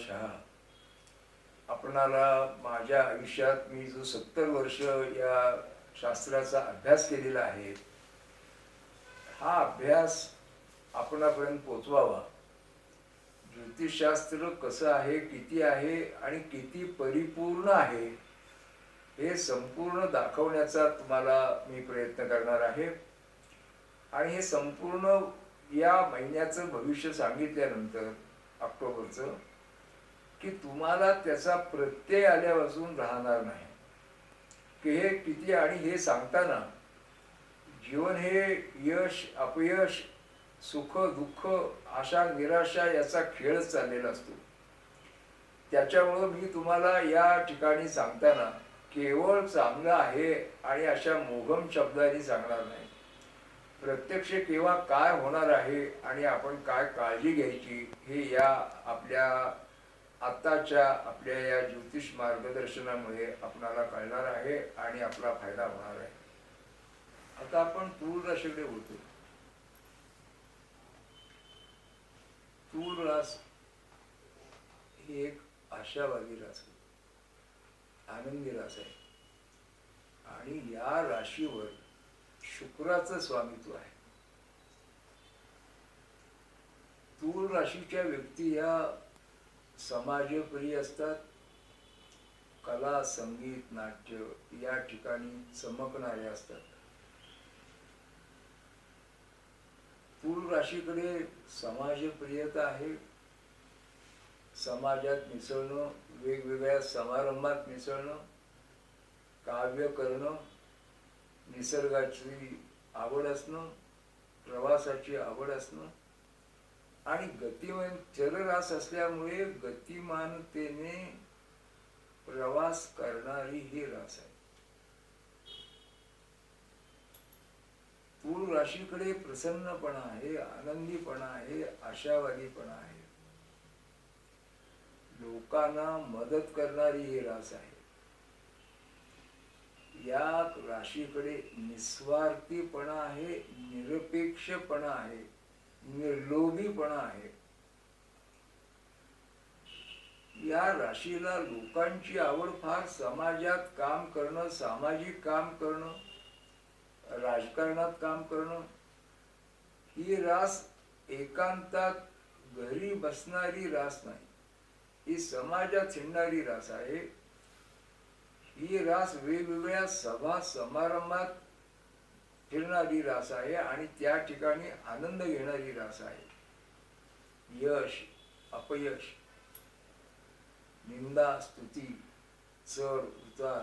शहा आपणाला माझ्या आयुष्यात मी जो सत्तर वर्ष या शास्त्राचा अभ्यास केलेला आहे हा अभ्यास आपणापर्यंत पोचवावा. ज्योतिषशास्त्र कसं आहे किती आहे आणि किती परिपूर्ण आहे हे संपूर्ण दाखवण्याचा तुम्हाला मी प्रयत्न करणार आहे. आणि हे संपूर्ण या महिन्याचं भविष्य सांगितल्यानंतर ऑक्टोबरचं की तुम्हाला त्याचा प्रत्यय आल्यापासून राहणार नाही. की हे किती आणि हे सांगताना जीवन हे यश अपयश सुख दुःख आशा निराशा याचा खेळच चाललेला असतो. त्याच्यामुळं मी तुम्हाला या ठिकाणी सांगताना केवळ चांगलं आहे आणि अशा मोघम शब्दांनी सांगणार नाही. प्रत्यक्ष केव्हा काय होणार आहे आणि आपण काय काळजी घ्यायची हे या आपल्या आत्ताच्या आपल्या या ज्योतिष मार्गदर्शनामुळे आपणाला कळणार आहे आणि आपला फायदा होणार आहे. आता आपण तूळ राशीकडे बोलतो तूळ रास ही एक आशावादी रास आहे. आनंदी रास आहे. आणि या राशीवर शुक्राचं स्वामित्व आहे. तूळ राशीच्या व्यक्ती या समाजप्रिय असतात. कला संगीत नाट्य या ठिकाणी चमकणारे असतात. पूर राशीकडे समाजप्रियता आहे. समाजात मिसळणं वेगवेगळ्या समारंभात मिसळणं काव्य करणं निसर्गाची आवड असणं प्रवासाची आवड असणं आणि गतिमान चररास असल्यामुळे गतिमानतेने प्रवास करणारी ही रास आहे. तूळ राशीकडे प्रसन्नपणा आहे आनंदीपणा आहे आशावादीपणा आहे. लोकांना मदत करणारी ही रास आहे. या राशीकडे निस्वार्थीपणा आहे निरपेक्षपणा आहे. निर्लोभीपणा आहे. या राशीला लोकांची आवड फार समाजात काम करणं सामाजिक काम करणं राजकारणात काम करणं ही रास एकांतात घरी बसणारी रास नाही ही समाजात हिंडणारी रास आहे. ही रास वेगवेगळ्या सभा समारंभात फिरणारी रास आहे आणि त्या ठिकाणी आनंद घेणारी रास आहे. यश अपयश निंदा स्तुती चढ उतार.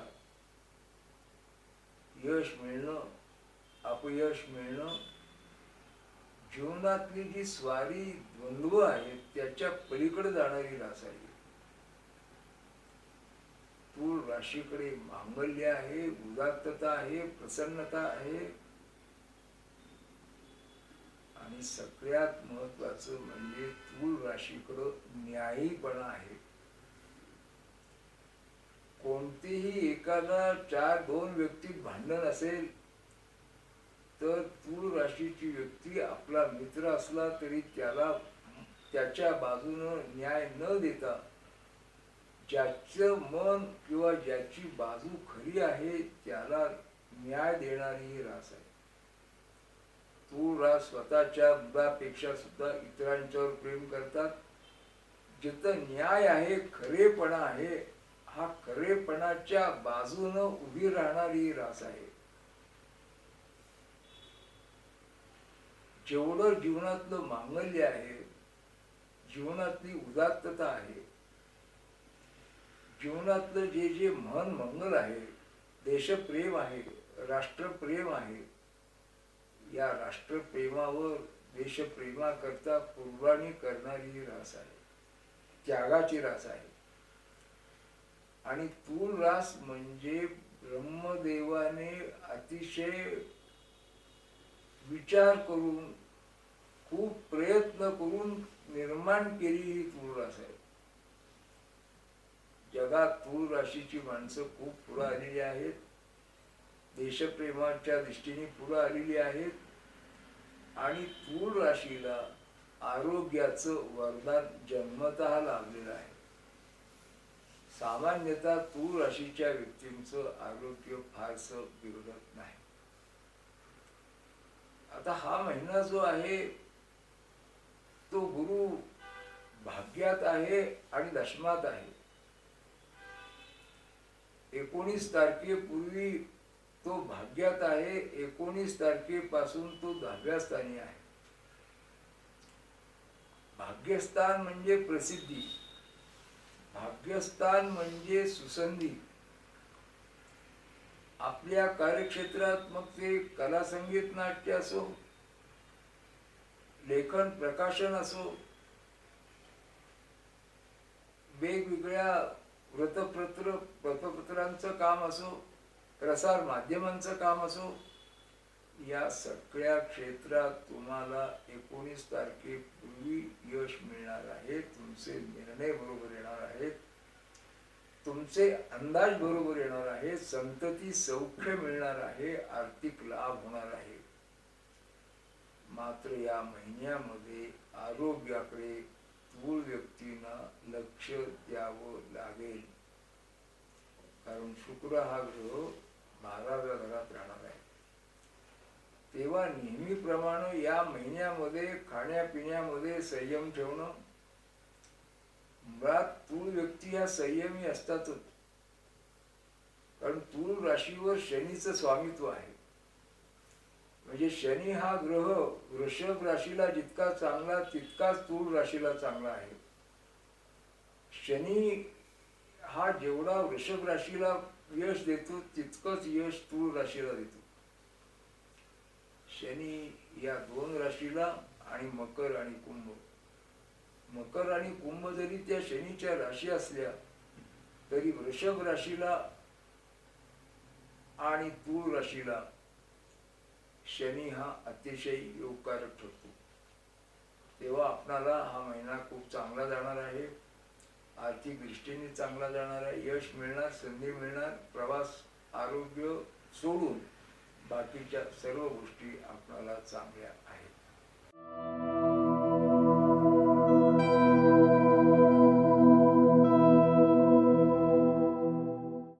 यश मिळणं अपयश मिळणं जीवनातली जी स्वारी द्वंद्व आहेत त्याच्या पलीकडे जाणारी रास आहे. तूळ राशीकडे मांगल्य आहे उदात्तता आहे प्रसन्नता आहे आणि सगळ्यात महत्वाचं म्हणजे तूळ राशीकडं न्यायीपणा आहे. कोणतीही एखादा चार दोन व्यक्ती भांडण असेल तर तूळ राशीची व्यक्ती आपला मित्र असला तरी त्याला त्याच्या बाजूनं न्याय न देता ज्याचं मन किंवा ज्याची बाजू खरी आहे त्याला न्याय देणारी ही रास आहे. तूळ स्वतःच्या मुलापेक्षा सुद्धा इतरांच्यावर प्रेम करतात? जिथं न्याय आहे खरेपणा आहे हा खरेपणाच्या बाजूनं उभी राहणारी रास आहे. जेवढं जीवनातलं मांगल्य आहे जीवनातली उदात्तता आहे जीवनातलं जे जे मन मंगल आहे देशप्रेम आहे राष्ट्रप्रेम आहे या राष्ट्रप्रेमावर देशप्रेमाकरता कुर्बानी करणारी रास आहे. त्यागाची रास आहे. आणि तूळ रास म्हणजे ब्रह्मदेवाने अतिशय विचार करून खूप प्रयत्न करून निर्माण केली ही तूळ रास आहे. जगात तूळ राशीची माणसं खूप पुढे आलेली आहेत. देशप्रेमाच्या दृष्टीने पुढे आलेली आहेत. आणि तूळ राशीला आरोग्याचं वरदान जन्मतः लाभलेलं आहे. सामान्यतः तूळ राशीच्या व्यक्तींचं आरोग्य फारसं बिघडत नाही. आता हा महिना जो आहे तो गुरु भाग्यात आहे आणि दशमात आहे. एकोणीस तारखेपूर्वी तो भाग्यात आहे एकोणीस तारखेपासून तो दहाव्या स्थानी आहे. भाग्यस्थान म्हणजे प्रसिद्धी. भाग्यस्थान म्हणजे सुसंधी. आपल्या कार्यक्षेत्रात मग ते कला संगीत नाट्य असो लेखन प्रकाशन असो वेगवेगळ्या व्रतपत्र व्रतपत्रांचं काम असो प्रसार माध्यमांचं काम असो या सगळ्या क्षेत्रात तुम्हाला एकोणीस तारखेपूर्वी यश मिळणार आहे तुमचे निर्णय बरोबर येणार आहेत तुमचे अंदाज बरोबर येणार आहे संतती सौख्य मिळणार आहे आर्थिक लाभ होणार आहे. मात्र या महिन्यामध्ये आरोग्याकडे मूळ व्यक्तींना लक्ष द्यावं लागेल. कारण शुक्र हा ग्रह बाराव्या घरात राहणार आहे. तेव्हा नेहमीप्रमाणे या महिन्यामध्ये खाण्यापिण्यामध्ये संयम ठेवणं मुळात तूळ व्यक्ती ह्या संयमी असतातच. कारण तूळ राशीवर शनीचं स्वामित्व आहे. म्हणजे शनी हा ग्रह वृषभ राशीला जितका चांगला तितकाच तूळ राशीला चांगला आहे. शनी हा जेवढा वृषभ राशीला यश देतो तितकंच यश तूळ राशीला देतो. शनी या दोन राशीला आणि मकर आणि कुंभ. मकर आणि कुंभ जरी त्या शनीच्या राशी असल्या तरी वृषभ राशीला आणि तूळ राशीला शनी हा अतिशय योगकारक ठरतो. तेव्हा आपणाला हा महिना खूप चांगला जाणार आहे. आर्थिक दृष्टीने चांगला जाणारा यश मिळणार संधी मिळणार प्रवास आरोग्य सोडून बाकीच्या सर्व गोष्टी आपणाला चांगल्या आहेत.